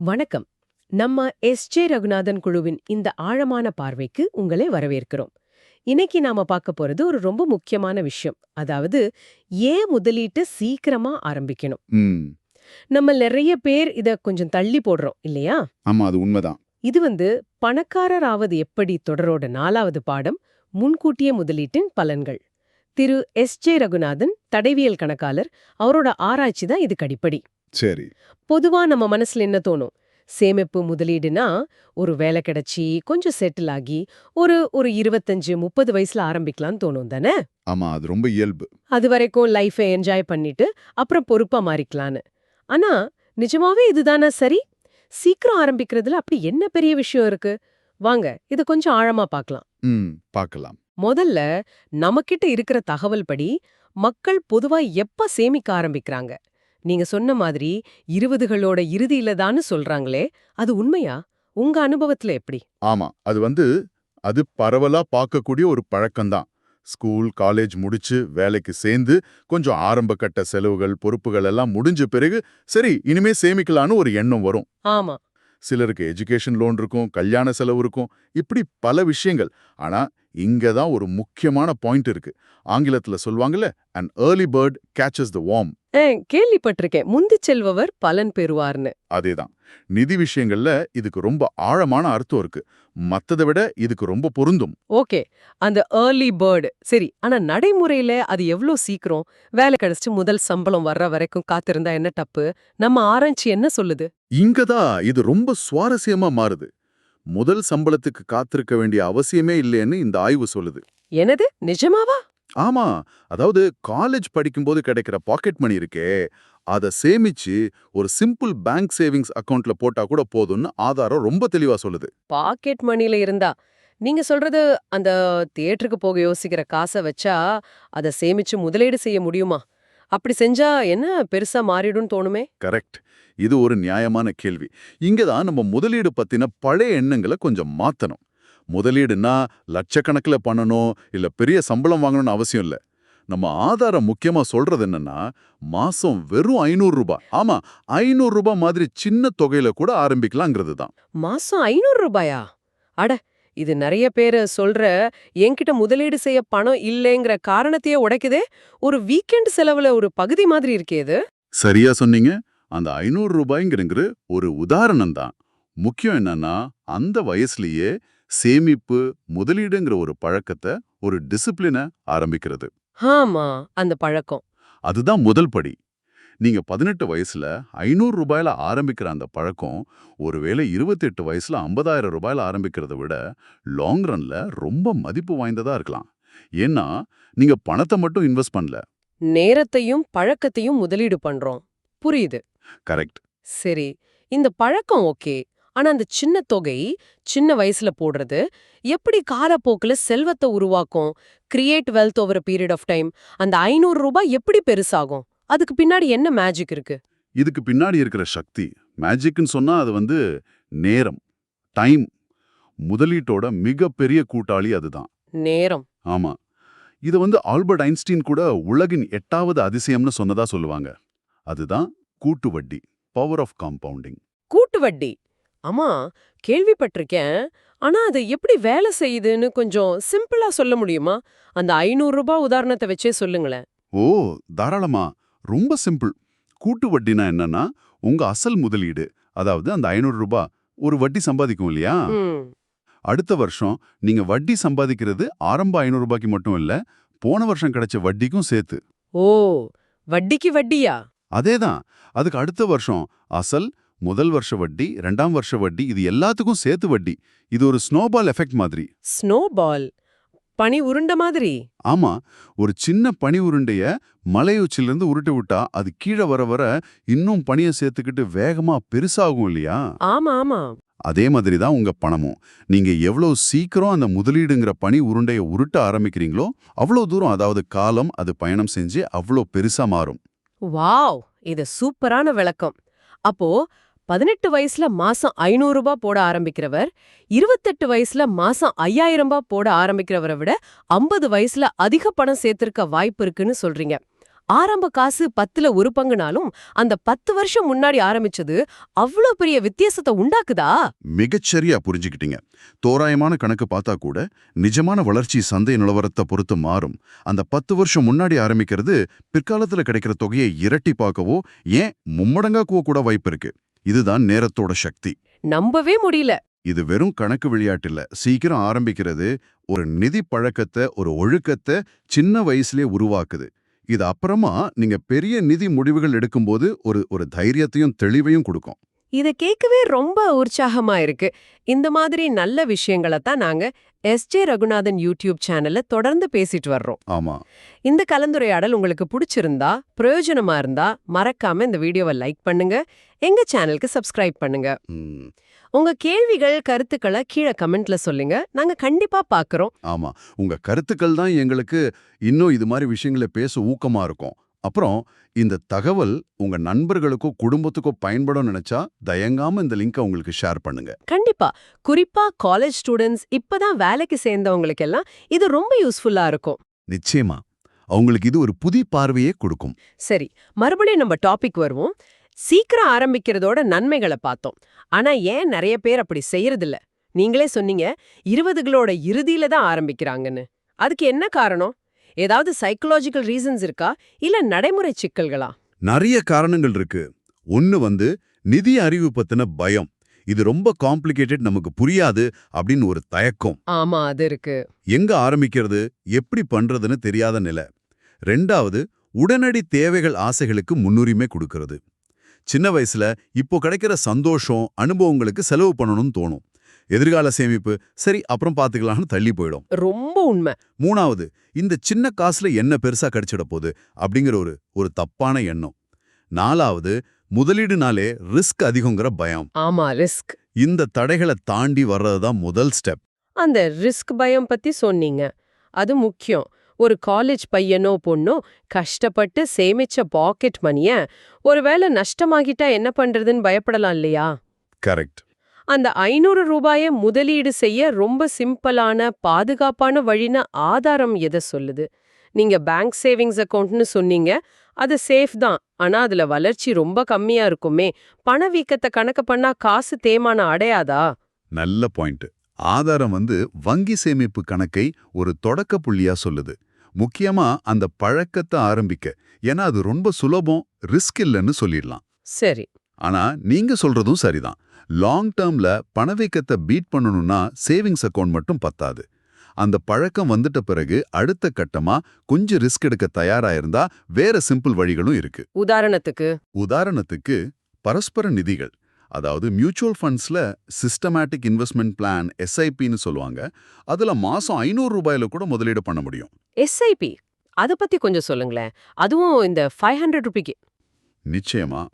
வணக்கம். நம்ம S. J. Raghunathan குழுவின் இந்த ஆழமான பார்வைக்கு உங்களை வரவேற்கிறோம். இன்னைக்கு நாம பார்க்க போறது ஒரு ரொம்ப முக்கியமான விஷயம். அதாவது ஏன் முதலீட்டு சீக்கிரமா ஆரம்பிக்கணும்? நம்ம நிறைய பேர் இத கொஞ்சம் தள்ளி போடுறோம் இல்லையா? ஆமா அது உண்மைதான். இது வந்து பணக்காரர் ஆவது எப்படி தொடரோட நாலாவது பாடம் முன்கூட்டிய முதலீட்டின் பலன்கள். திரு. எஸ். ஜே. ரகுநாதன் தடைவியல் கணக்காளர் அவரோட ஆராய்ச்சி தான் இதுக்கு அடிப்படை. சரி. பொதுவா நம்ம மனசுல என்ன தோணும்? சேமிப்பு முதலீடுனா ஒரு வேலை கிடைச்சி கொஞ்சம் செட்டில் ஆகி ஒரு ஒரு இருபத்தஞ்சு முப்பது வயசுல ஆரம்பிக்கலாம்னு தோணும் தானே? ஆமா அது ரொம்ப இயல்பு. அது வரைக்கும் லைஃபை என்ஜாய் பண்ணிட்டு அப்புறம் பொறுப்பா மாறிக்கலான்னு ஆனா நிஜமாவே இதுதானா சரி? சீக்கிரம் ஆரம்பிக்கிறதுல அப்படி என்ன பெரிய விஷயம் இருக்கு? வாங்க இத கொஞ்சம் ஆழமா பார்க்கலாம். ம் பார்க்கலாம். முதல்ல நமக்கிட்ட இருக்கிற தகவல் படி மக்கள் பொதுவா எப்ப சேமிக்க ஆரம்பிக்கிறாங்க? நீங்க சொன்ன மாதிரி இருபதுகளோட இறுதியில தான்னு சொல்றாங்களே அது உண்மையா? உங்க அனுபவத்துல எப்படி? ஆமா அது வந்து அது பரவலா பார்க்கக்கூடிய ஒரு பழக்கம்தான். ஸ்கூல் காலேஜ் முடிச்சு வேலைக்கு சேர்ந்து கொஞ்சம் ஆரம்ப கட்ட செலவுகள் பொறுப்புகள் எல்லாம் முடிஞ்ச பிறகு சரி இனிமே சேமிக்கலான்னு ஒரு எண்ணம் வரும். ஆமா. சிலருக்கு எஜுகேஷன் லோன் இருக்கும் கல்யாண செலவு இருக்கும் இப்படி பல விஷயங்கள். ஆனா இங்க தான் ஒரு முக்கியமான பாயிண்ட் இருக்கு. ஆங்கிலத்துல சொல்வாங்கல்ல an early bird catches the worm. ஏ, கேள்விப்பட்டிருக்கேன். முந்தி செல்பவர் பலன் பெறுவார்னு. அதேதான். நிதி விஷயங்கள்ல இதுக்கு ரொம்ப ஆழமான அர்த்தம் இருக்கு. மத்ததை விட இதுக்கு ரொம்ப பொருந்தும். ஓகே. அந்த ஏர்லி பேர்டு சரி ஆனா நடைமுறையில அது எவ்ளோ சீக்கிரம் வேலை கிடைச்சு முதல் சம்பளம் வர்ற வரைக்கும் காத்திருந்தா என்ன தப்பு? நம்ம ஆராய்ச்சி என்ன சொல்லுது? இங்கதான் இது ரொம்ப சுவாரஸ்யமா மாறுது. முதல் சம்பளத்துக்கு காத்திருக்க வேண்டிய அவசியமே இல்லைன்னு இந்த ஆய்வு சொல்லுது. என்னது? நிஜமாவா? ஆமா. அதாவது காலேஜ் படிக்கும்போது கிடைக்கிற பாக்கெட் மணி இருக்கே அதை சேமிச்சு ஒரு சிம்பிள் பேங்க் சேவிங்ஸ் அக்கவுண்ட்ல போட்டா கூட போதும்னு ஆதாரம் ரொம்ப தெளிவா சொல்லுது. பாக்கெட் மணில இருந்தா நீங்க சொல்றது அந்த தியேட்டருக்கு போக யோசிக்கிற காசை வச்சா அத சேமிச்சு முதலீடு செய்ய முடியுமா? அப்படி செஞ்சா என்ன பெருசா மாறிடும்னு தோணுமே? கரெக்ட். இது ஒரு நியாயமான கேள்வி. இங்கதான் நம்ம முதலீடு பத்தின பழைய எண்ணங்களை கொஞ்சம் மாத்தணும். முதலீடுனா லட்சக்கணக்கில் பண்ணணும் இல்ல பெரிய சம்பளம் வாங்கணும்னு அவசியம் இல்ல. நம்ம ஆதாரம் முக்கியமா சொல்றது என்னன்னா மாசம் வெறும் ஐநூறு ரூபாய். ஆமா ஐநூறு ரூபாய் மாதிரி சின்ன தொகையில கூட ஆரம்பிக்கலாங்கிறது தான் மாசம் ஐநூறு ரூபாயா? அட இது நிறைய பேரு சொல்ற என்கிட்ட முதலீடு செய்ய பணம் இல்லைங்கிற காரணத்தையே உடைக்குதே. ஒரு வீக்கெண்ட் செலவுல ஒரு பகுதி மாதிரி இருக்கே இது. சரியா சொன்னீங்க. அந்த ஐநூறு ரூபாய்ங்கிறங்கிற ஒரு உதாரணம் தான் முக்கியம் என்னன்னா அந்த வயசுலயே சேமிப்பு முதலீடுங்கிற ஒரு பழக்கத்தை ஒரு டிசிப்ளினை ஆரம்பிக்கிறது. ஆமா அந்த பழக்கம். அதுதான் முதல் படி. நீங்க பதினெட்டு வயசுல ஐநூறு ரூபாயில ஆரம்பிக்கிற அந்த பழக்கம் ஒருவேளை இருபத்தெட்டு வயசுல ஐம்பதாயிரம் ரூபாயில ஆரம்பிக்கிறத விட லாங் ரன்ல ரொம்ப மதிப்பு வாய்ந்ததா இருக்கலாம். ஏன்னா நீங்க பணத்தை மட்டும் இன்வெஸ்ட் பண்ணல. நேரத்தையும் பழக்கத்தையும் முதலீடு பண்றோம். புரியுது? கரெக்ட் சரி இந்த பழக்கம் ஓகே ஆனா அந்த சின்ன தொகை சின்ன வயசுல போடுறது எப்படி காலப்போக்குல செல்வத்தை உருவாக்கும்? Create wealth over period of time அந்த ஐநூறு ரூபாய் எப்படி பெருசாகும்? அதுக்கு பின்னாடி என்ன மேஜிக் இருக்கு? இதுக்கு பின்னாடி இருக்கிற சக்தி. மேஜிக்னு சொன்னா அது வந்து நேரம் டைம் முதலீட்டோட மிகப்பெரிய கூட்டாளி அதுதான். நேரம். ஆமா. இது வந்து ஆல்பர்ட் ஐன்ஸ்டீன் கூட உலகின் எட்டாவது அதிசயம்னு சொன்னதா சொல்லுவாங்க. அதுதான் கூட்டு வட்டி பவர் ஆஃப் காம்பவுண்டிங் கூட்டு வட்டி. ஆமா கேள்விப்பட்டிருக்கேன். ஆனா அது எப்படி வேலை செய்யுதுன்னு கொஞ்சம் சிம்பிளா சொல்ல முடியுமா? அந்த ஐநூறு ரூபாய் உதாரணத்தை வச்சே சொல்லுங்களேன். ஓ தாராளமா. ரொம்ப சிம்பிள். கூட்டு வட்டினா என்னன்னா உங்க அசல் முதலீடு அதாவது அந்த ஐநூறு ரூபாய் ஒரு வட்டி சம்பாதிக்கும் இல்லையா? அடுத்த வருஷம் நீங்க வட்டி சம்பாதிக்கிறது ஆரம்ப ஐநூறு ரூபாய்க்கு மட்டும் இல்ல போன வருஷம் கிடைச்ச வட்டிக்கும் சேர்த்து. ஓ வட்டிக்கு வட்டியா? அதேதான். அதுக்கு அடுத்த வருஷம் அசல் முதல் வருஷ வட்டி ரெண்டாம் வருஷ வட்டி இது எல்லாத்துக்கும் சேர்த்து வட்டி. இது ஒரு ஸ்னோபால் எஃபெக்ட் மாதிரி. ஸ்னோபால் பனி உருண்ட மாதிரி? ஆமா. ஒரு சின்ன பனி உருண்டைய மலை உச்சிலிருந்து உருட்டி விட்டா அது கீழே வர வர இன்னும் பனியை சேர்த்துக்கிட்டு வேகமா பெருசாகும் இல்லையா? ஆமா ஆமா. அதே மாதிரி தான் உங்க பணமும். நீங்க எவ்வளவு சீக்கிரம் அந்த முதலீடுங்கிற பனி உருண்டைய உருட்ட ஆரம்பிக்கிறீங்களோ அவ்வளோ தூரம் அதாவது காலம் அது பயணம் செஞ்சு அவ்வளோ பெருசா மாறும். வாவ்! இது சூப்பரான விளக்கம். அப்போ பதினெட்டு வயசுல மாசம் ஐநூறு ரூபாய் போட ஆரம்பிக்கிறவர் இருபத்தெட்டு வயசுல மாசம் ஐயாயிரம் ரூபாய் போட ஆரம்பிக்கிறவரை விட ஐம்பது வயசுல அதிக பணம் சேர்த்திருக்க வாய்ப்பு இருக்குன்னு சொல்றீங்க. ஆரம்ப காசு பத்துல ஒரு பங்குனாலும் அந்த பத்து வருஷம் முன்னாடி ஆரம்பிச்சது அவ்வளோ பெரிய வித்தியாசத்தை உண்டாக்குதா? மிகச்சரியா புரிஞ்சுக்கிட்டீங்க. தோராயமான கணக்கு பார்த்தா கூட நிஜமான வளர்ச்சி சந்தை நிலவரத்தை பொறுத்து மாறும். அந்த பத்து வருஷம் முன்னாடி ஆரம்பிக்கிறது பிற்காலத்துல கிடைக்கிற தொகையை இரட்டிப்பாக்கவோ ஏன் மும்மடங்காக்குவோ கூட வாய்ப்பு இருக்கு. இதுதான் நேரத்தோட சக்தி. நம்பவே முடியல. இது வெறும் கணக்கு விளையாட்டு இல்ல சீக்கிரம் ஆரம்பிக்கிறது ஒரு நிதி பழக்கத்தை ஒரு ஒழுக்கத்தை சின்ன வயசுலயே உருவாக்குது. இது அப்புறமா நீங்க பெரிய நிதி முடிவுகள் எடுக்கும்போது ஒரு ஒரு தைரியத்தையும் தெளிவையும் கொடுக்கும். இத கேட்கவே ரொம்ப உற்சாகமா இருக்கு. இந்த மாதிரி நல்ல விஷயங்களை தான் நாங்க எஸ் ஜே ரகுநாதன் யூடியூப் சேனல்ல தொடர்ந்து பேசிட்டு வர்றோம். ஆமா. இந்த கலந்துரையாடல் உங்களுக்கு பிடிச்சிருந்தா பிரயோஜனமா இருந்தா மறக்காம இந்த வீடியோவை லைக் பண்ணுங்க. எங்க சேனலுக்கு சப்ஸ்கிரைப் பண்ணுங்க. உங்க கேள்விகள் கருத்துக்களை கீழே கமெண்ட்ல சொல்லுங்க. நாங்க கண்டிப்பா பாக்குறோம். ஆமா. உங்க கருத்துக்கள் தான் எங்களுக்கு இன்னும் இது மாதிரி விஷயங்களை பேச ஊக்கமா இருக்கும். அப்புறம் இந்த தகவல் உங்க நண்பர்களுக்கோ குடும்பத்துக்கோ பயன்படும் நினைச்சா தயங்காம இந்த லிங்கை உங்களுக்கு ஷேர் பண்ணுங்க. கண்டிப்பா. குறிப்பா காலேஜ் ஸ்டூடெண்ட்ஸ் இப்பதான் வேலைக்கு சேர்ந்தவங்களுக்கெல்லாம் இது ரொம்ப யூஸ்ஃபுல்லா இருக்கும். நிச்சயமா. அவங்களுக்கு இது ஒரு புதிய பார்வையே கொடுக்கும். சரி மறுபடியும் நம்ம டாபிக் வருவோம். சீக்கிரம் ஆரம்பிக்கிறதோட நன்மைகளை பார்த்தோம். ஆனா ஏன் நிறைய பேர் அப்படி செய்யறதில்ல? நீங்களே சொன்னீங்க இருபதுகளோட இறுதியில தான் ஆரம்பிக்கிறாங்கன்னு. அதுக்கு என்ன காரணம்? ஏதாவது சைக்கலாஜிக்கல் ரீசன்ஸ் இருக்கா? இல்ல நடைமுறை சிக்கல்களா? நிறைய காரணங்கள் இருக்கு. ஒன்னு வந்து நிதி அறிவு பத்தின பயம். இது ரொம்ப காம்ப்ளிகேட்டட் நமக்கு புரியாது அப்படின்னு ஒரு தயக்கம். ஆமா அது இருக்கு. எங்க ஆரம்பிக்கிறது? எப்படி பண்றதுன்னு தெரியாத நிலை. ரெண்டாவது உடனடி தேவைகள் ஆசைகளுக்கு முன்னுரிமை கொடுக்கிறது. சின்ன வயசுல இப்போ கிடைக்கிற சந்தோஷம் அனுபவங்களுக்கு செலவு பண்ணணும்னு தோணும். எதிர்கால சேமிப்பு சரி அப்புறம் பாத்துக்கலாம்னு தள்ளி போயிடும். ரொம்ப உண்மை. மூணாவது இந்த சின்ன காசுல என்ன பெருசா கிடைச்சிட போகுது அப்படிங்கிற ஒரு ஒரு தப்பான எண்ணம். நாலாவது முதலீடுனாலே ரிஸ்க் அதிகங்கிற பயம். ஆமா ரிஸ்க். இந்த தடைகளை தாண்டி வர்றது தான் முதல் ஸ்டெப். அந்த ரிஸ்க் பயம் பத்தி சொன்னீங்க. அது முக்கியம். ஒரு காலேஜ் பையனோ பொண்ணோ கஷ்டப்பட்டு சேமிச்ச பாக்கெட் மணிய ஒருவேளை நஷ்டமாகிட்டா என்ன பண்றதுன்னு பயப்படலாம் இல்லையா? கரெக்ட். அந்த ஐநூறு ரூபாய முதலீடு செய்ய ரொம்ப சிம்பிளான பாதுகாப்பான வழின ஆதாரம் எதை சொல்லுது? நீங்க பேங்க் சேவிங்ஸ் அக்கவுண்ட்னு சொன்னீங்க அது சேஃப் தான். ஆனா அதுல வளர்ச்சி ரொம்ப கம்மியா இருக்குமே. பணவீக்கத்தை கணக்கு பண்ணா காசு தேய்மானம் அடையாதா? நல்ல பாயிண்ட் ஆதாரம் வந்து வங்கி சேமிப்பு கணக்கை ஒரு தொடக்க புள்ளியா சொல்லுது. முக்கியமா அந்த பழக்கத்தை ஆரம்பிக்க. ஏன்னா அது ரொம்ப சுலபம் ரிஸ்க் இல்லைன்னு சொல்லிடலாம். சரி. ஆனா நீங்க சொல்றதும் சரிதான். லாங் டேர்ம்ல பணவீக்கத்தை பீட் பண்ணணும்னா சேவிங்ஸ் அக்கவுண்ட் மட்டும் பத்தாது. அந்த பழக்கம் வந்துட்ட பிறகு அடுத்த கட்டமா கொஞ்சம் ரிஸ்க் எடுக்க தயாரா இருந்தா வேற சிம்பிள் வழிகளும் இருக்கு. உதாரணத்துக்கு? உதாரணத்துக்கு பரஸ்பர நிதிகள். அதாவது மியூச்சுவல் ஃபண்ட்ஸ்ல சிஸ்டமேட்டிக் இன்வெஸ்ட்மெண்ட் பிளான் எஸ்ஐபின்னு சொல்லுவாங்க. அதுல மாசம் ஐநூறு ரூபாயில கூட முதலீடு பண்ண முடியும். எஸ்ஐபி அத பத்தி கொஞ்சம் சொல்லுங்களேன். அதுவும் இந்த ஃபைவ் ஹண்ட்ரட் ருபிக்கு நிச்சயமா.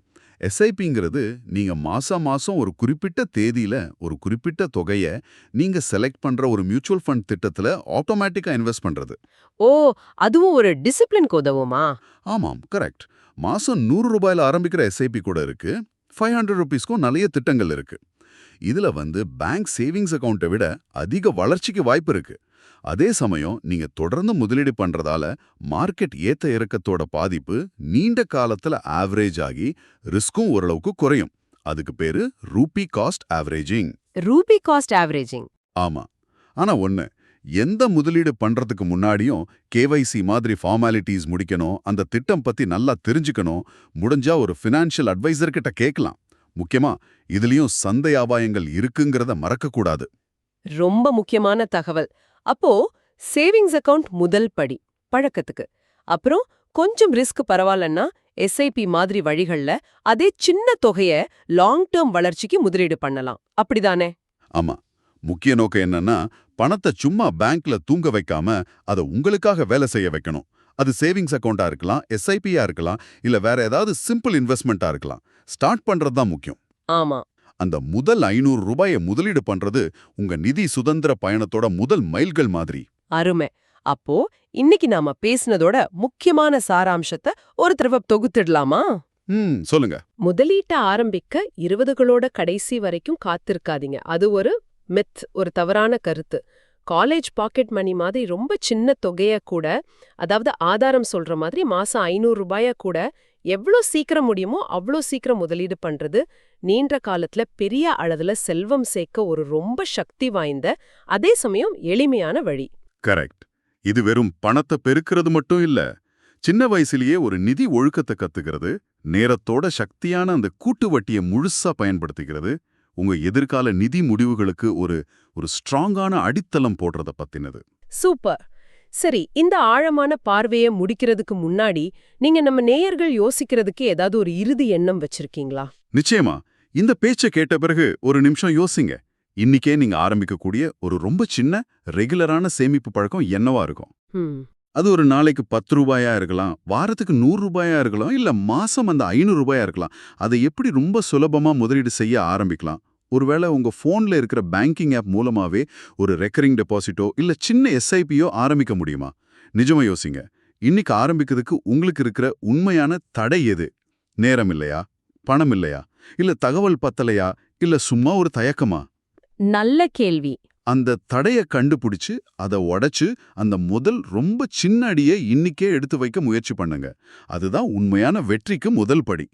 எஸ்ஐபிங்கிறது நீங்க மாசம் மாசம் ஒரு குறிப்பிட்ட தேதியில ஒரு குறிப்பிட்ட தொகையை நீங்க செலக்ட் பண்ற ஒரு மியூச்சுவல் ஃபண்ட் திட்டத்துல ஆட்டோமேட்டிக்கா இன்வெஸ்ட் பண்றது. ஓ அதுவும் ஒரு டிசிப்ளின்க்கு உதவுமா? ஆமாம் கரெக்ட் மாசம் நூறு ரூபாயில ஆரம்பிக்கிற எஸ்ஐபி கூட இருக்கு. ஃபைவ் ஹண்ட்ரட் ருபீஸ்க்கும் நிறைய திட்டங்கள் இருக்கு. இதுல வந்து பேங்க் சேவிங்ஸ் அக்கவுண்ட்டை விட அதிக வளர்ச்சிக்கு வாய்ப்பு இருக்கு. அதே சமயம் நீங்க தொடர்ந்து முதலீடு பண்றதால மார்க்கெட் ஏத்த இறக்கத்தோட பாதிப்பு நீண்ட காலத்துல ஆவரேஜ் ஆகி ரிஸ்க்கும் ஓரளவுக்கு குறையும். அதுக்கு பேரு rupee cost averaging rupee cost averaging ஆமா. ஆனா ஒண்ணு எந்த முதலீடு பண்றதுக்கு முன்னாடியும் கேவைசி மாதிரி ஃபார்மாலிட்டிஸ் முடிக்கணும் அந்த திட்டம் பத்தி நல்லா தெரிஞ்சுக்கணும் முடிஞ்சா ஒரு ஃபினான்ஷியல் அட்வைசர் கிட்ட கேட்கலாம். முக்கியமா இதுலயும் சந்தை அபாயங்கள் இருக்குங்கிறத மறக்கக்கூடாது. ரொம்ப முக்கியமான தகவல். அப்போ சேவிங்ஸ் அக்கவுண்ட் முதல் படி பழக்கத்துக்கு. அப்புறம் கொஞ்சம் ரிஸ்க் பரவாயில்லன்னா எஸ்ஐபி மாதிரி வழிகள்ல அதே சின்ன தொகைய லாங் டேர்ம் வளர்ச்சிக்கு முதலீடு பண்ணலாம். அப்படிதானே? ஆமா. முக்கிய நோக்கம் என்னன்னா பணத்தை சும்மா பேங்க்ல தூங்க வைக்காம அதை உங்களுக்காக வேலை செய்ய வைக்கணும். அது சேவிங்ஸ் அக்கவுண்டா இருக்கலாம் எஸ்ஐபியா இருக்கலாம் இல்ல வேற ஏதாவது சிம்பிள் இன்வெஸ்ட்மெண்ட்டா இருக்கலாம். ஸ்டார்ட் பண்றது தான் முக்கியம். ஆமா. அந்த முதல் ஐநூறு ரூபாயை முதலீடு பண்றது உங்க நிதி சுதந்திர பயணத்தோட முதல் மைல்கள் மாதிரி. அருமை. அப்போ இன்னைக்கு நாம பேசினதோட முக்கியமான சாராம்சத்தை ஒரு தடவை தொகுத்திடலாமா? ம் சொல்லுங்க. முதலீட்ட ஆரம்பிக்க இருபதுகளோட கடைசி வரைக்கும் காத்திருக்காதீங்க. அது ஒரு மித் ஒரு தவறான கருத்து. காலேஜ் பாக்கெட் மணி மாதிரி ரொம்ப சின்ன தொகைய கூட அதாவது ஆதாரம் சொல்ற மாதிரி மாசம் ஐநூறு ரூபாய கூட எவ்வளோ சீக்கிரம் முடியுமோ அவ்வளோ சீக்கிரம் முதலீடு பண்றது நீண்ட காலத்துல பெரிய அளவுல செல்வம் சேர்க்க ஒரு ரொம்ப சக்தி வாய்ந்த அதே சமயம் எளிமையான வழி. கரெக்ட். இது வெறும் பணத்தை பெருக்கிறது மட்டும் இல்ல சின்ன வயசுலயே ஒரு நிதி ஒழுக்கத்தை கத்துக்கிறது நேரத்தோட சக்தியான அந்த கூட்டு வட்டியை முழுசா பயன்படுத்திக்கிறது உங்க எதிர்கால நிதி முடிவுகளுக்கு ஒரு ஒரு ஸ்ட்ராங்கான அடித்தளம் போடுறத பத்தினது. சூப்பர். சரி இந்த ஆழமான பார்வையை முடிக்கிறதுக்கு முன்னாடி நீங்க நம்ம நேயர்கள் யோசிக்கிறதுக்கு ஏதாவது ஒரு இறுதி எண்ணம் வச்சிருக்கீங்களா? நிச்சயமா. இந்த பேச்சை கேட்ட பிறகு ஒரு நிமிஷம் யோசிங்க. இன்னிக்கே நீங்க ஆரம்பிக்கக்கூடிய ஒரு ரொம்ப சின்ன ரெகுலரான சேமிப்பு பழக்கம் என்னவா இருக்கும்? அது ஒரு நாளைக்கு பத்து ரூபாயா இருக்கலாம் வாரத்துக்கு நூறு ரூபாயா இருக்கலாம் இல்ல மாசம் அந்த ஐநூறு ரூபாயா இருக்கலாம். அதை எப்படி ரொம்ப சுலபமா முதலீடு செய்ய ஆரம்பிக்கலாம்? ஒருவேளை உங்க போன்ல இருக்கிற பேங்கிங் ஆப் மூலமாவே ஒரு ரெக்கரிங் டெபாசிட்டோ இல்ல சின்ன எஸ்ஐபியோ ஆரம்பிக்க முடியுமா? நிஜமா யோசிங்க. இன்னைக்கு ஆரம்பிக்கிறதுக்கு உங்களுக்கு இருக்கிற உண்மையான தடை எது? நேரம் இல்லையா? பணம் இல்லையா? இல்ல தகவல் பத்தலையா? இல்ல சும்மா ஒரு தயக்கமா? நல்ல கேள்வி. அந்த தடைய கண்டுபிடிச்சு அதை உடைச்சு அந்த முதல் ரொம்ப சின்ன அடியை இன்னிக்கே எடுத்து வைக்க முயற்சி பண்ணுங்க. அதுதான் உண்மையான வெற்றிக்கு முதல் படி.